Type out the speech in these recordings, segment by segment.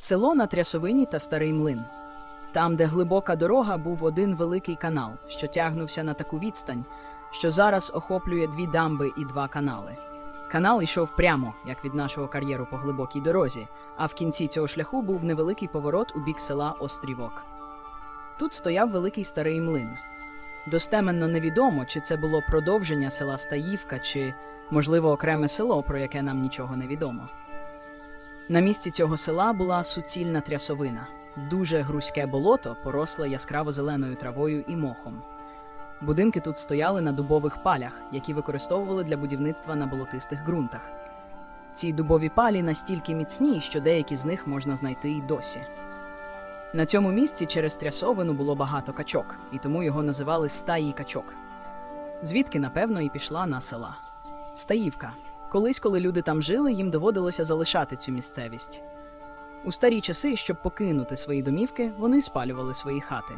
Село на Трясовині та Старий Млин. Там, де глибока дорога, був один великий канал, що тягнувся на таку відстань, що зараз охоплює дві дамби і два канали. Канал йшов прямо, як від нашого кар'єру по глибокій дорозі, а в кінці цього шляху був невеликий поворот у бік села Острівок. Тут стояв великий старий млин. Достеменно невідомо, чи це було продовження села Стаївка, чи, можливо, окреме село, про яке нам нічого не відомо. На місці цього села була суцільна трясовина, дуже грузьке болото, поросле яскраво зеленою травою і мохом. Будинки тут стояли на дубових палях, які використовували для будівництва на болотистих ґрунтах. Ці дубові палі настільки міцні, що деякі з них можна знайти й досі. На цьому місці через трясовину було багато качок, і тому його називали стаї качок. Звідки, напевно, і пішла на села. Стаївка. Колись, коли люди там жили, їм доводилося залишати цю місцевість. У старі часи, щоб покинути свої домівки, вони спалювали свої хати.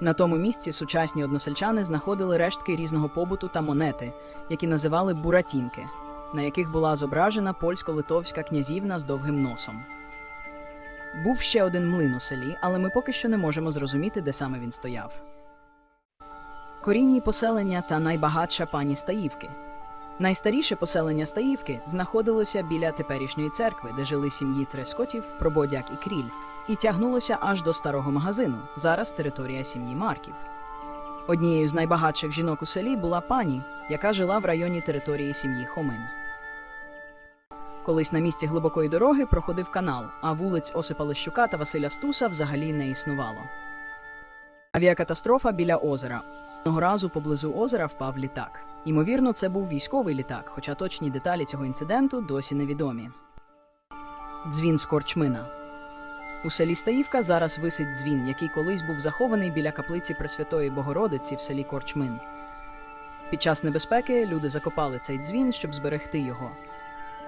На тому місці сучасні односельчани знаходили рештки різного побуту та монети, які називали буратінки, на яких була зображена польсько-литовська князівна з довгим носом. Був ще один млин у селі, але ми поки що не можемо зрозуміти, де саме він стояв. Корінні поселення та найбагатша пані Стаївки. Найстаріше поселення Стаївки знаходилося біля теперішньої церкви, де жили сім'ї Трескотів, Прободяк і Кріль, і тягнулося аж до старого магазину, зараз територія сім'ї Марків. Однією з найбагатших жінок у селі була пані, яка жила в районі території сім'ї Хомин. Колись на місці глибокої дороги проходив канал, а вулиць Осипа Лещука та Василя Стуса взагалі не існувало. Авіакатастрофа біля озера. Одного разу поблизу озера впав літак. Ймовірно, це був військовий літак, хоча точні деталі цього інциденту досі невідомі. Дзвін з Корчмина. У селі Стаївка зараз висить дзвін, який колись був захований біля каплиці Пресвятої Богородиці в селі Корчмин. Під час небезпеки люди закопали цей дзвін, щоб зберегти його.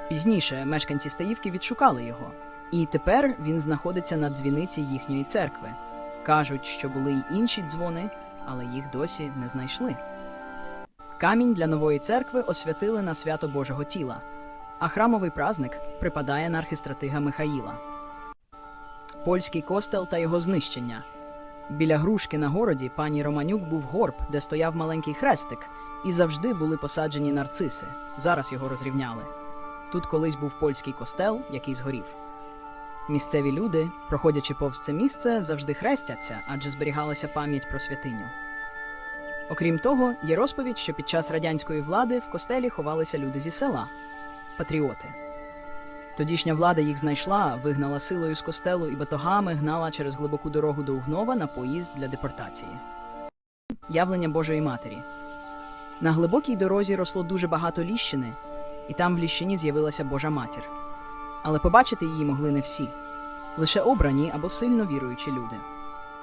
Пізніше мешканці Стаївки відшукали його, і тепер він знаходиться на дзвіниці їхньої церкви. Кажуть, що були й інші дзвони, але їх досі не знайшли. Камінь для нової церкви освятили на свято Божого тіла, а храмовий праздник припадає на архистратига Михаїла. Польський костел та його знищення. Біля грушки на городі пані Романюк був горб, де стояв маленький хрестик, і завжди були посаджені нарциси. Зараз його розрівняли. Тут колись був польський костел, який згорів. Місцеві люди, проходячи повз це місце, завжди хрестяться, адже зберігалася пам'ять про святиню. Окрім того, є розповідь, що під час радянської влади в костелі ховалися люди зі села патріоти. Тодішня влада їх знайшла, вигнала силою з костелу і батогами гнала через глибоку дорогу до Угнова на поїзд для депортації. Явлення Божої Матері. На глибокій дорозі росло дуже багато ліщини, і там в ліщині з'явилася Божа матір. Але побачити її могли не всі лише обрані або сильно віруючі люди.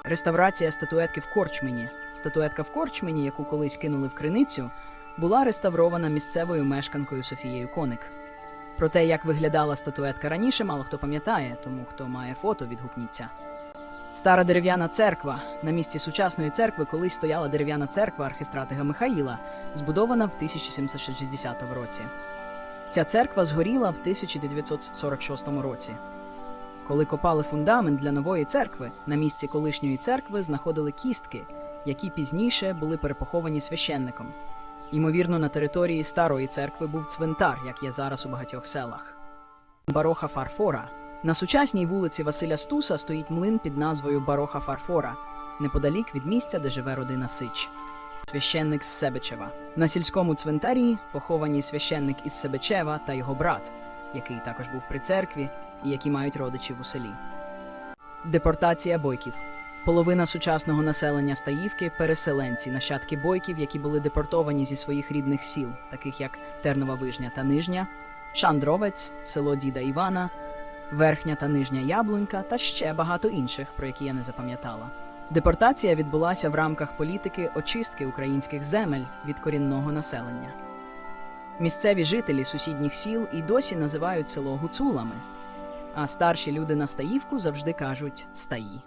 Реставрація статуетки в Корчмені. Статуетка в Корчмені, яку колись кинули в криницю, була реставрована місцевою мешканкою Софією Коник. Про те, як виглядала статуетка раніше, мало хто пам'ятає, тому хто має фото, відгукніться. Стара дерев'яна церква. На місці сучасної церкви колись стояла дерев'яна церква архистратига Михаїла, збудована в 1760 році. Ця церква згоріла в 1946 році. Коли копали фундамент для нової церкви, на місці колишньої церкви знаходили кістки, які пізніше були перепоховані священником. Ймовірно, на території старої церкви був цвинтар, як є зараз у багатьох селах. Бароха Фарфора. На сучасній вулиці Василя Стуса стоїть млин під назвою Бароха Фарфора, неподалік від місця, де живе родина Сич. Священник з Себечева. На сільському цвинтарі поховані священник із Себечева та його брат, який також був при церкві і які мають родичів у селі. Депортація бойків. Половина сучасного населення Стаївки переселенці, нащадки бойків, які були депортовані зі своїх рідних сіл, таких як Тернова Вижня та Нижня, Шандровець, село Діда Івана, Верхня та Нижня Яблунька та ще багато інших, про які я не запам'ятала. Депортація відбулася в рамках політики очистки українських земель від корінного населення. Місцеві жителі сусідніх сіл і досі називають село гуцулами, а старші люди на Стаївку завжди кажуть стаї.